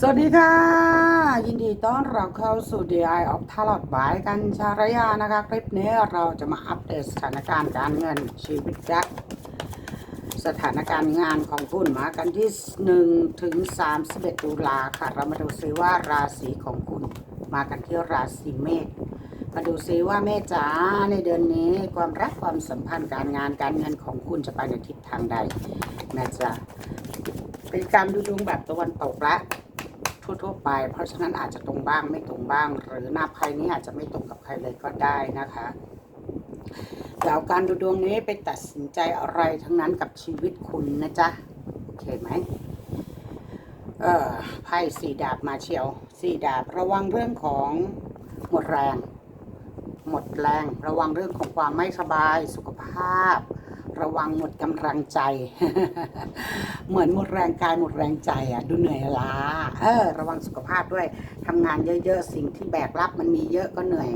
สวัสดีค่ะ ยินดีต้อนรับเข้าสู่ DI of Tarot บายกันชารยานะคะ คลิปนี้เราจะมาอัปเดตสถานการณ์การเงินชีวิตรัก สถานการณ์งานของคุณมากันที่1ถึง31ตุลาค่ะ เรามาดูซิว่าราศีของคุณมากันที่ราศีเมษมาดูซิว่าเมษจ๋าในเดือนนี้ความรักความสัมพันธ์การงานการเงินของคุณจะไปในทิศทางใดนะจ๊ะเป็นการดูดวงแบบตะวันตกละ ทั่วๆไป เพราะฉะนั้นอาจจะตรงบ้างไม่ตรงบ้าง หรือหน้าไพ่นี้อาจจะไม่ตรงกับใครเลยก็ได้นะคะเดี๋ยวการดูดวงนี้ไปตัดสินใจอะไรทั้งนั้นกับชีวิตคุณนะจ๊ะโอเคไหมเออไพ่สี่ดาบมาเชียวสี่ดาบระวังเรื่องของหมดแรง หมดแรง ระวังเรื่องของความไม่สบายสุขภาพ ระวังหมดกำลังใจ เหมือนหมดแรงกายหมดแรงใจอะ ดูเหนื่อยล้า เออ ระวังสุขภาพด้วยทำงานเยอะ ๆ สิ่งที่แบกรับมันมีเยอะก็เหนื่อย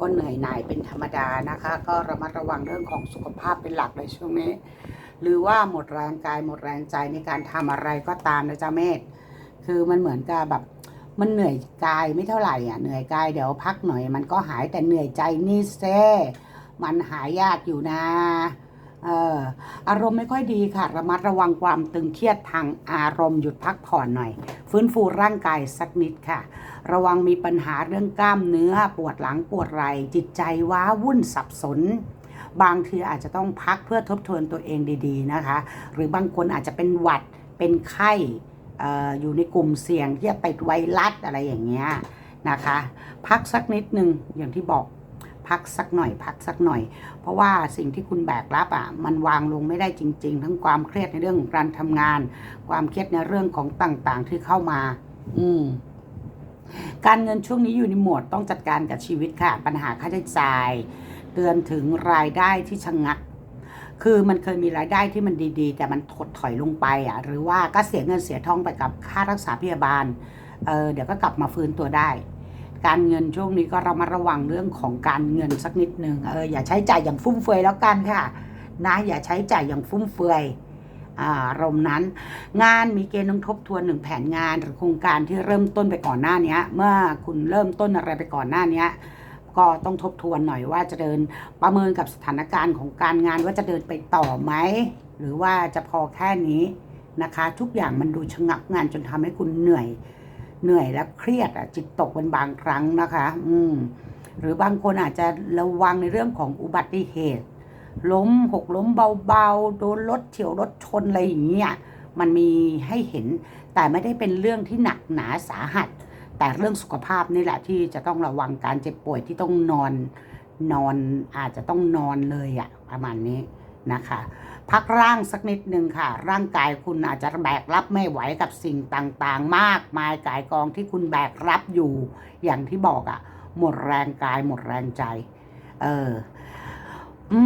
ก็เหนื่อยหน่ายเป็นธรรมดานะคะ ก็ระมัดระวังเรื่องของสุขภาพเป็นหลักเลยช่วงนี้ หรือว่าหมดแรงกายหมดแรงใจในการทำอะไรก็ตามนะจ๊ะเมธคือมันเหมือนกับแบบมันเหนื่อยกายไม่เท่าไหร่อะเหนื่อยกายเดี๋ยวพักหน่อย มันก็หายแต่เหนื่อยใจนี่เซมันหายยากอยู่นะ เอออารมณ์ไม่ค่อยดีค่ะ ระมัดระวังความตึงเครียดทางอารมณ์หยุดพักผ่อนหน่อย ฟื้นฟูร่างกายสักนิดค่ะ ระวังมีปัญหาเรื่องกล้ามเนื้อปวดหลังปวดไหล่จิตใจว้าวุ่นสับสน บางทีอาจจะต้องพักเพื่อทบทวนตัวเองดีๆนะคะ หรือบางคนอาจจะเป็นหวัดเป็นไข้เอออยู่ในกลุ่มเสี่ยงที่จะติดไวรัสอะไรอย่างเงี้ยนะคะ พักสักนิดหนึ่งอย่างที่บอก พักสักหน่อย พักสักหน่อย เพราะว่าสิ่งที่คุณแบกรับอะมันวางลงไม่ได้จริง ๆ ทั้งความเครียดในเรื่องของการทำงาน ความเครียดในเรื่องของต่างๆที่เข้ามา อืมการเงินช่วงนี้อยู่ในโหมดต้องจัดการกับชีวิตค่ะ ปัญหาค่าใช้จ่าย เตือนถึงรายได้ที่ชะงัก คือมันเคยมีรายได้ที่มันดีๆ แต่มันถดถอยลงไปอะหรือว่าก็เสียเงินเสียทองไปกับค่ารักษาพยาบาลเออเดี๋ยวก็กลับมาฟื้นตัวได้ การเงินช่วงนี้ก็เรามาระวังเรื่องของการเงินสักนิดนึงเอออย่าใช้จ่ายอย่างฟุ่มเฟือยแล้วกันค่ะ นะอย่าใช้จ่ายอย่างฟุ่มเฟือยอารมณ์นั้น งานมีเกณฑ์ต้องทบทวนหนึ่งแผนงานหรือโครงการที่เริ่มต้นไปก่อนหน้านี้เมื่อคุณเริ่มต้นอะไรไปก่อนหน้านี้ก็ต้องทบทวนหน่อยว่าจะเดินประเมินกับสถานการณ์ของการงานว่าจะเดินไปต่อไหมหรือว่าจะพอแค่นี้นะคะ ทุกอย่างมันดูชะงักงานจนทำให้คุณเหนื่อย เหนื่อยและเครียดอะจิตตกเป็นบางครั้งนะคะ อืมหรือบางคนอาจจะระวังในเรื่องของอุบัติเหตุ ล้มหกล้มเบาๆโดนรถเฉียวรถชนอะไรอย่างเงี้ยมันมีให้เห็น แต่ไม่ได้เป็นเรื่องที่หนักหนาสาหัส แต่เรื่องสุขภาพนี่แหละที่จะต้องระวังการเจ็บป่วยที่ต้องนอนนอนอาจจะต้องนอนเลยอะประมาณนี้นะคะ พักร่างสักนิดหนึ่งค่ะ ร่างกายคุณอาจจะแบกรับไม่ไหวกับสิ่งต่างๆ มากมายกายกองที่คุณแบกรับอยู่ อย่างที่บอกอะหมดแรงกายหมดแรงใจ เอออื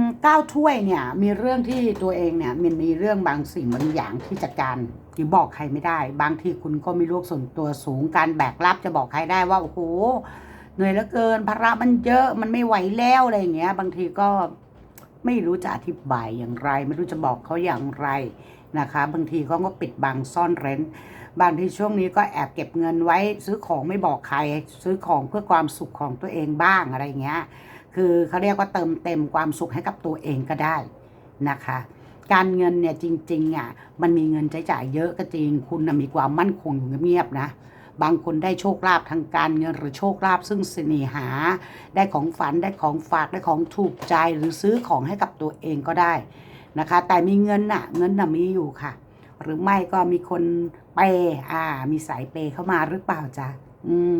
มก้าวถ้วยเนี่ย มีเรื่องที่ตัวเองเนี่ย มันมีเรื่องบางสิ่งบางอย่างที่จัดการที่บอกใครไม่ได้ บางทีคุณก็มีโรคส่วนตัวสูงการแบกรับจะบอกใครได้ว่าโอ้โหเหนื่อยเหลือเกินภาระมันเยอะมันไม่ไหวแล้วอะไรอย่างเงี้ย บางทีก็ ไม่รู้จะอธิบายอย่างไร ไม่รู้จะบอกเขาอย่างไรนะคะ บางทีเขาก็ปิดบังซ่อนเร้น บางทีช่วงนี้ก็แอบเก็บเงินไว้ซื้อของไม่บอกใคร ซื้อของเพื่อความสุขของตัวเองบ้างอะไรเงี้ย คือเขาเรียกว่าเติมเต็มความสุขให้กับตัวเองก็ได้นะคะ การเงินเนี่ยจริงๆอะมันมีเงินใช้จ่ายเยอะก็จริง คุณมีความมั่นคงอยู่เงียบๆนะ บางคนได้โชคลาภทางการเงินหรือโชคลาภซึ่งเสน่หา ได้ของฝันได้ของฝากได้ของถูกใจหรือซื้อของให้กับตัวเองก็ได้นะคะ แต่มีเงินน่ะเงินน่ะมีอยู่ค่ะ หรือไม่ก็มีคนเปย์อ่า มีสายเปย์เข้ามาหรือเปล่าจ๊ะอืม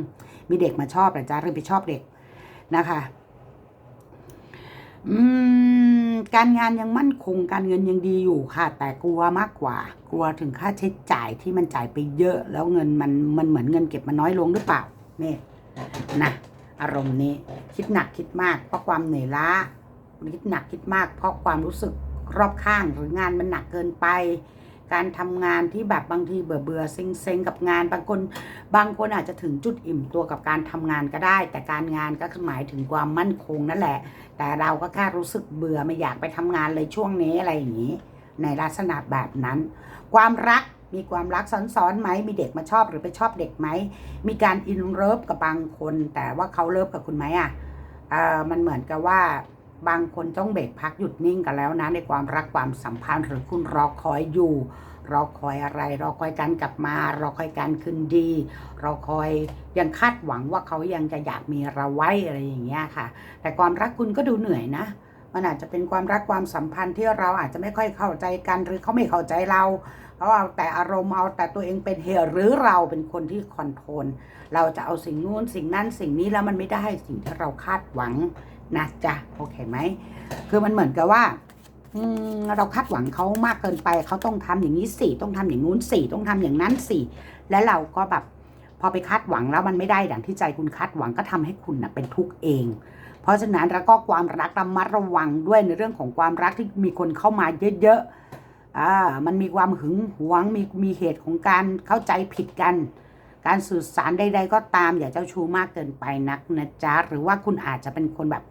มีเด็กมาชอบหรือจ๊ะหรือไปชอบเด็กนะคะ อืม การงานยังมั่นคงการเงินยังดีอยู่ค่ะ แต่กลัวมากกว่า กลัวถึงค่าใช้จ่ายที่มันจ่ายไปเยอะ แล้วเงินมันมันเหมือนเงินเก็บมันน้อยลงหรือเปล่าเนี่ยนะอารมณ์นี้คิดหนักคิดมาก เพราะความเหนื่อยล้าคิดหนักคิดมาก เพราะความรู้สึกรอบข้างหรืองานมันหนักเกินไป การทำงานที่แบบบางทีเบื่อเบื่อเซ็งเซ็งกับงานบางคน บางคนอาจจะถึงจุดอิ่มตัวกับการทำงานก็ได้ แต่การงานก็หมายถึงความมั่นคงนั่นแหละ แต่เราก็แค่รู้สึกเบื่อไม่อยากไปทำงานเลยช่วงนี้อะไรอย่างนี้ ในลักษณะแบบนั้น ความรักมีความรักซ้อนๆไหม มีเด็กมาชอบหรือไปชอบเด็กไหม มีการอินเลิฟกับบางคน แต่ว่าเขาเลิฟกับคุณไหมอะ เออมันเหมือนกับว่า บางคนต้องเบรกพักหยุดนิ่งกันแล้วนะ ในความรักความสัมพันธ์หรือคุณรอคอยอยู่ รอคอยอะไรรอคอยการกลับมารอคอยการคืนดีรอคอยยังคาดหวังว่าเขายังจะอยากมีเราไว้อะไรอย่างเงี้ยค่ะ แต่ความรักคุณก็ดูเหนื่อยนะมันอาจจะเป็นความรักความสัมพันธ์ที่เราอาจจะไม่ค่อยเข้าใจกันหรือเขาไม่เข้าใจเราเขาเอาแต่อารมณ์เอาแต่ตัวเองเป็นเหตุหรือเราเป็นคนที่คอนโทรลเราจะเอาสิ่งนู้นสิ่งนั้นสิ่งนี้แล้วมันไม่ได้สิ่งที่เราคาดหวัง นะจ๊ะโอเคไหมคือมันเหมือนกับว่าเราคาดหวังเขามากเกินไปเขาต้องทำอย่างนี้สิต้องทำอย่างนู้นสิต้องทำอย่างนั้นสิและเราก็แบบพอไปคาดหวังแล้วมันไม่ได้ดังที่ใจคุณคาดหวังก็ทำให้คุณนะเป็นทุกข์เอง เพราะฉะนั้นแล้วก็ความรักระมัดระวังด้วยในเรื่องของความรักที่มีคนเข้ามาเยอะๆอ่ามันมีความหึงหวงมีมีเหตุของการเข้าใจผิดกัน การสื่อสารใด ๆ ก็ตามอย่าเจ้าชู้มากเกินไปนักนะจ๊ะหรือว่าคุณอาจจะเป็นคนแบบ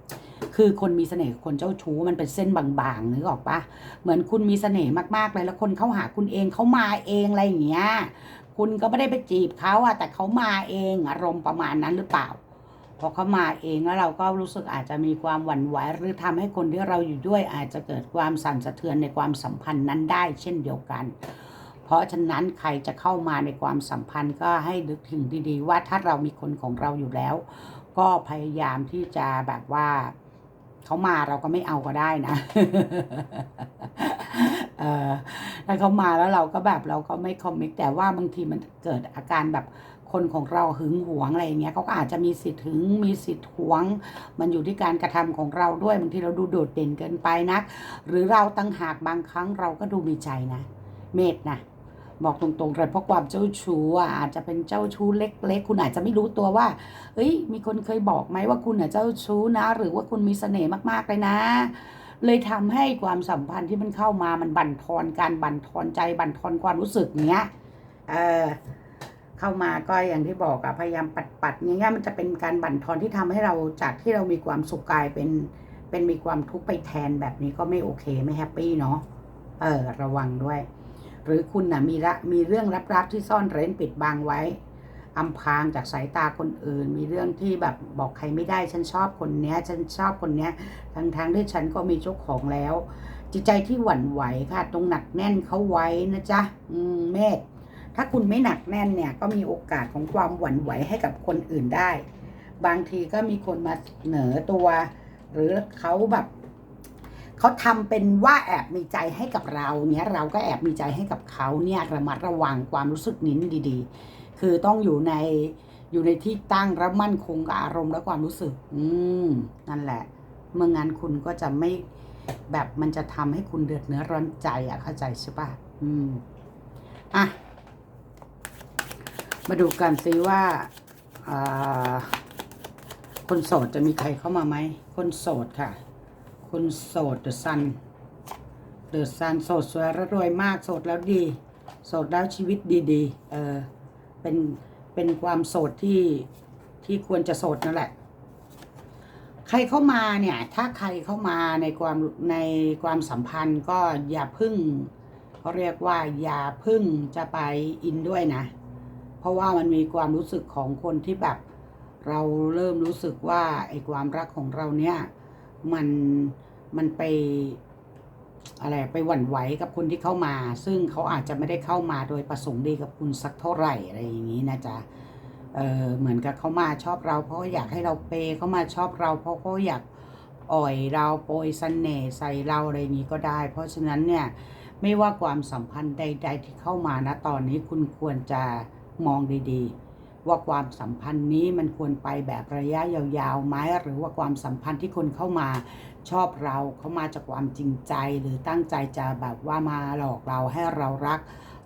คือคนมีเสน่ห์คนเจ้าชู้มันเป็นเส้นบางๆนึกออกปะเหมือนคุณมีเสน่ห์มากๆเลยแล้วคนเข้าหาคุณเองเขามาเองอะไรอย่างเงี้ยคุณก็ไม่ได้ไปจีบเขาอะแต่เขามาเองอารมณ์ประมาณนั้นหรือเปล่าพอเขามาเองแล้วเราก็รู้สึกอาจจะมีความหวั่นไหวหรือทำให้คนที่เราอยู่ด้วยอาจจะเกิดความสั่นสะเทือนในความสัมพันธ์นั้นได้ เช่นเดียวกัน เพราะฉะนั้นใครจะเข้ามาในความสัมพันธ์ก็ให้นึกถึงดีๆ ว่าถ้าเรามีคนของเราอยู่แล้ว ก็พยายามที่จะแบบว่าเขามาเราก็ไม่เอาก็ได้นะเออถ้าเขามาแล้วเราก็แบบเราก็ไม่คอมมิตแต่ว่าบางทีมันเกิดอาการแบบคนของเราหึงหวงอะไรอย่างเงี้ยเขาก็อาจจะมีสิทธิ์หึงมีสิทธิ์หวง มันอยู่ที่การกระทำของเราด้วยบางทีเราดูโดดเด่นเกินไปนัก หรือเราตั้งหากบางครั้งเราก็ดูมีใจนะ เมตนะ บอกตรงๆเลยเพราะความเจ้าชู้อะอาจจะเป็นเจ้าชู้เล็ก ๆ คุณอาจจะไม่รู้ตัวว่าเอ้ย มีคนเคยบอกไหมว่าคุณน่ะเจ้าชู้นะ หรือว่าคุณมีเสน่ห์มากๆเลยนะ เลยทำให้ความสัมพันธ์ที่มันเข้ามามันบั่นทอนการบั่นทอนใจบั่นทอนความรู้สึกเนี้ย เออเข้ามาก็อย่างที่บอกอะพยายามปัดปัดๆย่างเงี้ยมันจะเป็นการบั่นทอนที่ทำให้เราจากที่เรามีความสุขกลายเป็นเป็นมีความทุกข์ไปแทนแบบนี้ก็ไม่โอเคไม่แฮปปี้เนาะเออ ระวังด้วย หรือคุณนะมีละมีเรื่องลับๆที่ซ่อนเร้นปิดบังไว้อำพรางจากสายตาคนอื่น มีเรื่องที่แบบบอกใครไม่ได้ฉันชอบคนเนี้ย ฉันชอบคนเนี้ยทั้งๆที่ฉันก็มีเจ้าของแล้ว จิตใจที่หวั่นไหวค่ะ ตรงหนักแน่นเขาไว้นะจ๊ะอืมเมษถ้าคุณไม่หนักแน่นเนี่ย ก็มีโอกาสของความหวั่นไหวให้กับคนอื่นได้ บางทีก็มีคนมาเสนอตัว หรือเขาแบบ เขาทำเป็นว่าแอบมีใจให้กับเราเนี่ยเราก็แอบมีใจให้กับเขาเนี่ยระมัดระวังความรู้สึกนิ้นดีๆ คือต้องอยู่ในอยู่ในที่ตั้งและมั่นคงกับอารมณ์และความรู้สึก อืมนั่นแหละเมื่องั้นคุณก็จะไม่แบบมันจะทำให้คุณเดือดเนื้อร้อนใจอะเข้าใจใช่ปะอืมอะมาดูกันซิว่าอ่าคนโสดจะมีใครเข้ามาไหม คนโสดค่ะ คนโสดเดอะซันเดอะซันโสดสวยและรวยมากโสดแล้วดี โสดแล้วชีวิตดีๆเออเป็นเป็นความโสดที่ที่ควรจะโสดนั่นแหละ ใครเข้ามาเนี่ย ถ้าใครเข้ามาในความในความสัมพันธ์ก็อย่าพึ่งเขาเรียกว่าอย่าพึ่งจะไปอินด้วยนะ เพราะว่ามันมีความรู้สึกของคนที่แบบ เราเริ่มรู้สึกว่าไอ้ความรักของเราเนี่ยมัน มันไปอะไรไปหวั่นไหวกับคนที่เข้ามา ซึ่งเขาอาจจะไม่ได้เข้ามาโดยประสงค์ดีกับคุณสักเท่าไหร่อะไรอย่างนี้นะจ๊ะเออเหมือนกับเขามาชอบเรา เพราะอยากให้เราเปย์เขามาชอบเราเพราะเขาอยากอ่อยเราโปรยเสน่ห์ใส่เราอะไรนี้ก็ได้ เพราะฉะนั้นเนี่ยไม่ว่าความสัมพันธ์ใด ๆ ที่เข้ามานะตอนนี้คุณควรจะมองดีๆ ว่าความสัมพันธ์นี้มันควรไปแบบระยะยาวๆไหมหรือว่าความสัมพันธ์ที่คนเข้ามาชอบเราเขามาจากความจริงใจหรือตั้งใจจะแบบว่ามาหลอกเราให้เรารัก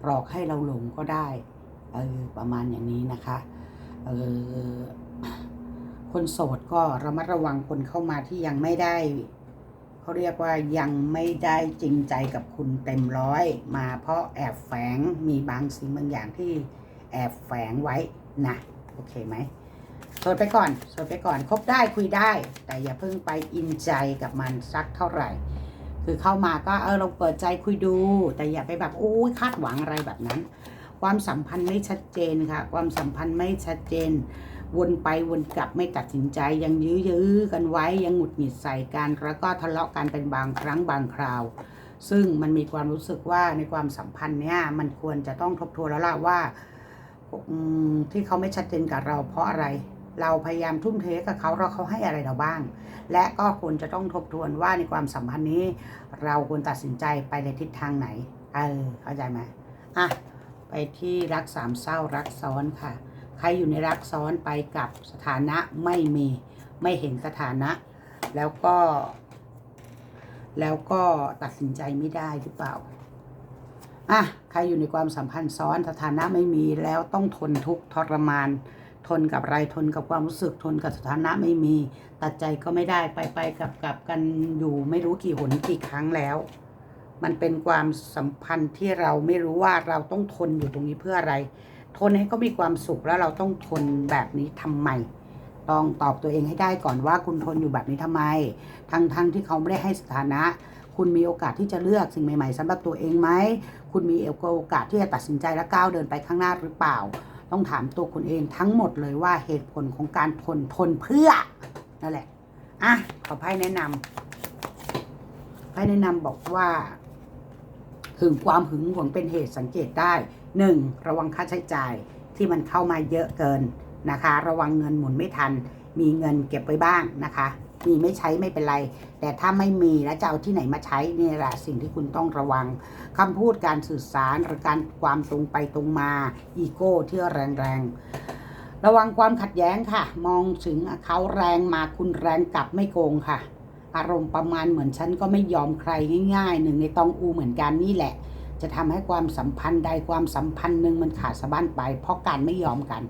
หลอกให้เราหลงก็ได้เออประมาณอย่างนี้นะคะเออคนโสดก็ระมัดระวังคนเข้ามาที่ยังไม่ได้เขาเรียกว่ายังไม่ได้จริงใจกับคุณเต็มร้อย มาเพราะแอบแฝงมีบางสิ่งบางอย่างที่แอบแฝงไว้ นะโอเคไหมสดไปก่อนสดไปก่อนคบได้คุยได้ แต่อย่าเพิ่งไปอินใจกับมันสักเท่าไหร่ คือเข้ามาก็เออเราเปิดใจคุยดู แต่อย่าไปแบบโอ้ยคาดหวังอะไรแบบนั้น ความสัมพันธ์ไม่ชัดเจนค่ะ ความสัมพันธ์ไม่ชัดเจน วนไปวนกลับไม่ตัดสินใจยังยื้อยื้อกันไว้ยังหงุดหงิดใส่กันแล้วก็ทะเลาะกันเป็นบางครั้งบางคราว ซึ่งมันมีความรู้สึกว่าในความสัมพันธ์เนี้ยมันควรจะต้องทบทวนแล้วล่ะว่า ที่เขาไม่ชัดเจนกับเราเพราะอะไร เราพยายามทุ่มเทกับเขาเราเขาให้อะไรเราบ้าง และก็ควรจะต้องทบทวนว่าในความสัมพันธ์นี้ เราควรตัดสินใจไปในทิศทางไหนเออเข้าใจไหมอะไปที่รักสามเศร้ารักซ้อนค่ะ ใครอยู่ในรักซ้อนไปกับสถานะไม่มีไม่เห็นสถานะ แล้วก็ แล้วก็ตัดสินใจไม่ได้หรือเปล่า อะใครอยู่ในความสัมพันธ์ซ้อนสถานะไม่มีแล้วต้องทนทุกข์ทรมาน ทนกับไรทนกับความรู้สึกทนกับสถานะไม่มี ตัดใจก็ไม่ได้ไปไปกลับกลับกันอยู่ไม่รู้กี่หนกี่ครั้งแล้ว มันเป็นความสัมพันธ์ที่เราไม่รู้ว่าเราต้องทนอยู่ตรงนี้เพื่ออะไร ทนให้เขามีความสุขแล้วเราต้องทนแบบนี้ทำไมต้องตอบตัวเองให้ได้ก่อนว่าคุณทนอยู่แบบนี้ทำไม ทั้งทั้งที่เขาไม่ได้ให้สถานะ คุณมีโอกาสที่จะเลือกสิ่งใหม่ ๆสำหรับตัวเองไหม คุณมีโอกาสที่จะตัดสินใจและก้าวเดินไปข้างหน้าหรือเปล่า ต้องถามตัวคุณเองทั้งหมดเลยว่าเหตุผลของการทนทนเพื่อนั่นแหละอะขอไพ่แนะนำไพ่แนะนำบอกว่าหึงความหึงหวงเป็นเหตุสังเกตได้หนึ่งระวังค่าใช้จ่ายที่มันเข้ามาเยอะเกินนะคะ ระวังเงินหมุนไม่ทัน มีเงินเก็บไว้บ้างนะคะ มีไม่ใช้ไม่เป็นไร แต่ถ้าไม่มีแล้วจะเอาที่ไหนมาใช้นี่แหละสิ่งที่คุณต้องระวังคำพูดการสื่อสารหรือการความตรงไปตรงมาอีโก้ที่แรงๆ ระวังความขัดแย้งค่ะ มองถึงเขาแรงมาคุณแรงกลับไม่โกงค่ะ อารมณ์ประมาณเหมือนฉันก็ไม่ยอมใครง่ายๆหนึ่งในตองอูเหมือนกันนี่แหละ จะทำให้ความสัมพันธ์ใดความสัมพันธ์หนึ่งมันขาดสะบั้นไป เพราะการไม่ยอมกัน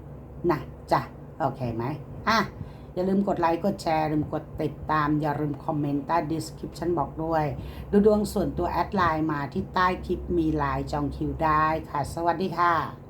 นะจ้ะโอเคไหมอะ อย่าลืมกดไลค์กดแชร์ลืมกดติดตาม อย่าลืมคอมเมนต์ใต้ดีสคริปชันบอกด้วย ดูดวงส่วนตัวแอดไลน์มาที่ใต้คลิปมีไลน์จองคิวได้ค่ะ สวัสดีค่ะ